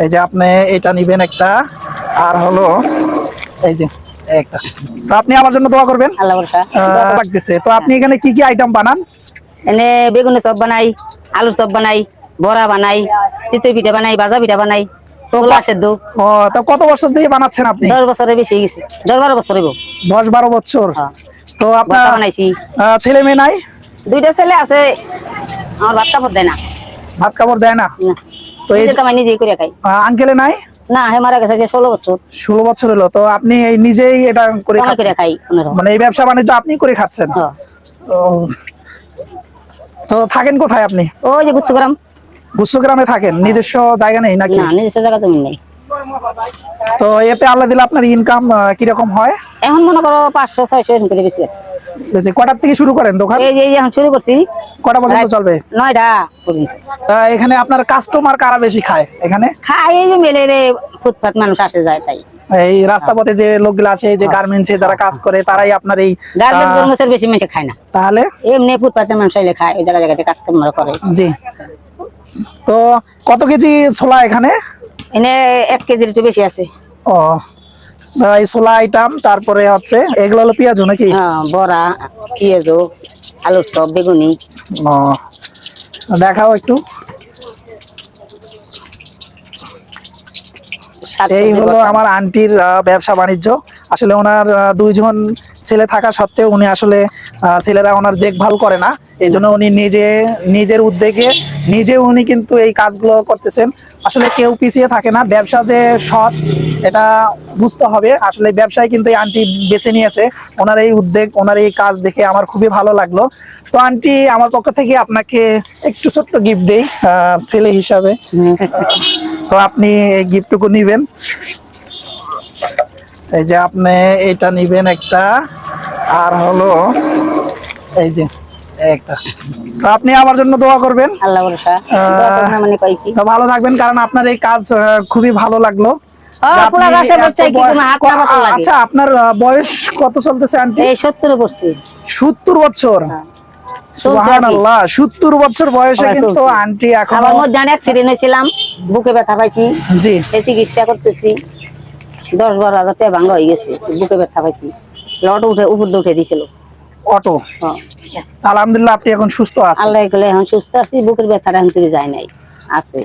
এই যে আপনি এটা নিবেন একটা আর হলো এই যে একটা। তো আপনি আমার জন্য দোয়া করবেন। আল্লাহ লাগতেছে। তো আপনি এখানে কি কি আইটেম বানান? এনে বেগুনের চপ বানাই আলুর চপ বানাই বড়া বানাই চিতই পিঠা বানাই ভাজা পিঠা বানাই কত বছর থেকে বানাচ্ছেন আপনি? দশ বছরে বেশি হয়ে গেছে। দশ বারো বছর দশ বারো বছর। হ্যাঁ। তো আপনার বানাইছি। ছেলে মেয়ে নাই? দুইটা ছেলে আছে। আমার ভাত কাপড় দেয় না। ভাত কাপড় দেয় না। তো এই নিজে নিজেই করে খাই। আঙ্কেলে নাই? না হে মারা গেছে যে ষোলো বছর। ষোলো বছর হলো তো আপনি এই নিজেই এটা করে খাই মানে এই ব্যবসা বাণিজ্য আপনি করে খাচ্ছেন। তো থাকেন কোথায় আপনি? ওই যে গুচ্ছগ্রামে। থাকেন? নিজস্ব জায়গা নেই নাকি? না নিজস্ব জায়গা জমি নেই। তো এতে আল্লাহ দিলে আপনার ইনকাম কীরকম হয়? এখন মনে করো পাঁচশো ছয়শো এরকম করে বেশি বেশি কটার থেকে শুরু করেন দোকান? এই যে এখন শুরু করছি। কটা পর্যন্ত চলবে? নয়টা। এখানে আপনার কাস্টমার কারা বেশি খায় এখানে? খাই এই যে মেলে রে ফুটপাত মানুষ আসে যায় তাই। এই রাস্তা পথে যে লোকগুলো আছে যে গার্মেন্টসে যারা কাজ করে তারাই আপনার এই গার্মেন্টস বেশি মানুষ খায় না। তাহলে? এমনি ফুটপাতের মানুষ আইলে খায় এই জায়গা জায়গাতে কাজ কাম করে। জি। তো কত কেজি ছোলা এখানে? এনে এক কেজির একটু বেশি আছে। ও ছোলা আইটাম তারপরে হচ্ছে এগুলো হলো পেঁয়াজ নাকি? হ্যাঁ বড়া পেঁয়াজ আলুর চপ বেগুনি। ও দেখাও একটু। এই হলো আমার আন্টির ব্যবসা বাণিজ্য। আসলে ওনার দুইজন ছেলে থাকা সত্ত্বেও উনি আসলে ছেলেরা ওনার দেখভাল করে না। এই জন্য উনি নিজে নিজের উদ্যোগে নিজে উনি কিন্তু এই কাজগুলো করতেছেন। আসলে কেউ পিছিয়ে থাকে না, ব্যবসা যে সৎ, এটা বুঝতে হবে। আসলে ব্যবসায় কিন্তু এই আন্টি বেছে নিয়েছে। ওনার এই উদ্যোগ, ওনার এই কাজ দেখে আমার খুবই ভালো লাগল। তো আন্টি, আমার পক্ষ থেকে আপনাকে একটু ছোট্ট গিফট দেই ছেলে হিসাবে। তো আপনি এই গিফটটুকু নিবেন। এই যে আপনি এটা নিবেন একটা। আর হলো, এই যে তো আপনি আমার জন্য দোয়া করবেন। আল্লাহ ভরসা। মানে কয় কি। তো ভালো থাকবেন কারণ আপনার এই কাজ খুবই ভালো লাগল। বয়স-? আচ্ছা আপনার বয়স কত চলতেছে আন্টি? সত্তরে সত্তর বছর। সুবহানাল্লাহ সত্তর বছর বয়সে হ্যাঁ, কিন্তু আন্টি এখন আবার মধ্যে অ্যাক্সিডেন্ট হয়েছিলাম বুকে ব্যথা পাইছি। জি। এই চিকিৎসা করতেছি। দশ বারো হাজার টাকা ভাঙা হয়ে গেছে বুকে ব্যথা পাইছি। লট উঠে উপর উঠে দিছিল। অটো। হ্যাঁ। আলহামদুলিল্লাহ আপনি এখন সুস্থ আছেন। আল্লাহ এখন সুস্থ আছি বুকের ব্যথাটা এখন থেকে যায় নাই আছে।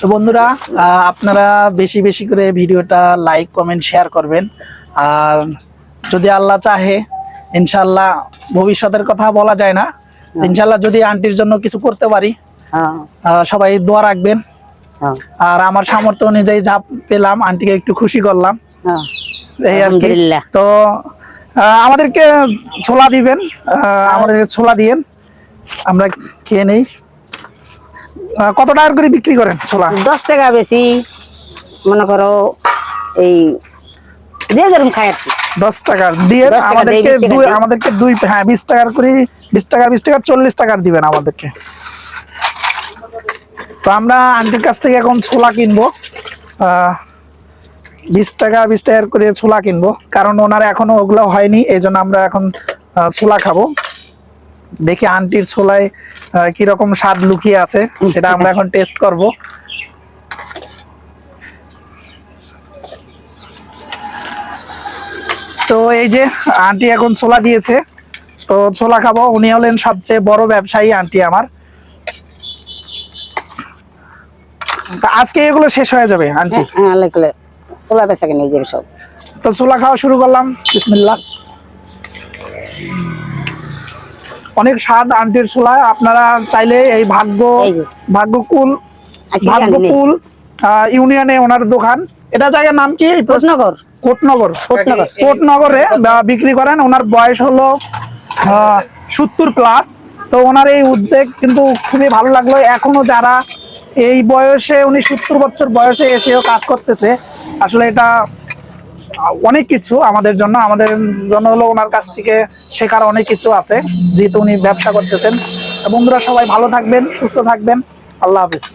তো বন্ধুরা আপনারা বেশি বেশি করে ভিডিওটা লাইক কমেন্ট শেয়ার করবেন। আর যদি আল্লাহ চাহে ইনশাল্লাহ ভবিষ্যতের কথা বলা যায় না। ইনশাল্লাহ যদি আন্টির জন্য কিছু করতে পারি হ্যাঁ। সবাই দোয়া রাখবেন। হ্যাঁ। আর আমার সামর্থ্য অনুযায়ী যা পেলাম আন্টিকে একটু খুশি করলাম। হ্যাঁ। এই আর কি। তো আমাদেরকে ছোলা দিবেন আমাদেরকে ছোলা দিয়েন। আমরা খেয়ে নেই। কত টাকার করে বিক্রি করেন ছোলা? দশ টাকা বেশি মনে করো এই যে যেরকম খায় আর কি। দশ টাকা দিয়ে আমাদেরকে টাকা দুই আমাদেরকে দুই হ্যাঁ বিশ টাকার করে বিশ টাকা বিশ টাকা চল্লিশ টাকার দিবেন আমাদেরকে। তো আমরা আন্টির কাছ থেকে এখন ছোলা কিনবো। আহ, বিশ টাকা, বিশ টাকার করে ছোলা কিনবো। কারণ ওনার এখনও ওগুলো হয়নি এই আমরা এখন ছোলা খাব। দেখি আন্টির ছোলায় কীরকম স্বাদ লুকিয়ে আছে, সেটা আমরা এখন টেস্ট করব। তো এই যে আন্টি এখন ছোলা দিয়েছে, তো ছোলা খাব। উনি হলেন সবচেয়ে বড় ব্যবসায়ী আন্টি আমার। আজকে এগুলো শেষ হয়ে যাবে, আন্টি? ছোলা বেচা কিনে যাবে সব। তো ছোলা খাওয়া শুরু করলাম বিসমিল্লাহ। অনেক স্বাদ আন্টির ছোলা আপনারা চাইলে এই ভাগ্য ভাগ্যকুল ভাগ্যকুল ইউনিয়নে ওনার দোকান। এটা জায়গার নাম কি? প্রশ্নকর কোটনগর। কোটনগর। কোটনগরে বিক্রি করেন। ওনার বয়স হলো সত্তর প্লাস। তো ওনার এই উদ্যোগ কিন্তু খুবই ভালো লাগল। এখনও যারা এই বয়সে উনি সত্তর বছর বয়সে এসেও কাজ করতেছে আসলে এটা অনেক কিছু আমাদের জন্য। আমাদের জন্য হলো ওনার কাছ থেকে শেখার অনেক কিছু আছে, যেহেতু উনি ব্যবসা করতেছেন। বন্ধুরা, সবাই ভালো থাকবেন, সুস্থ থাকবেন। আল্লাহ হাফিজ।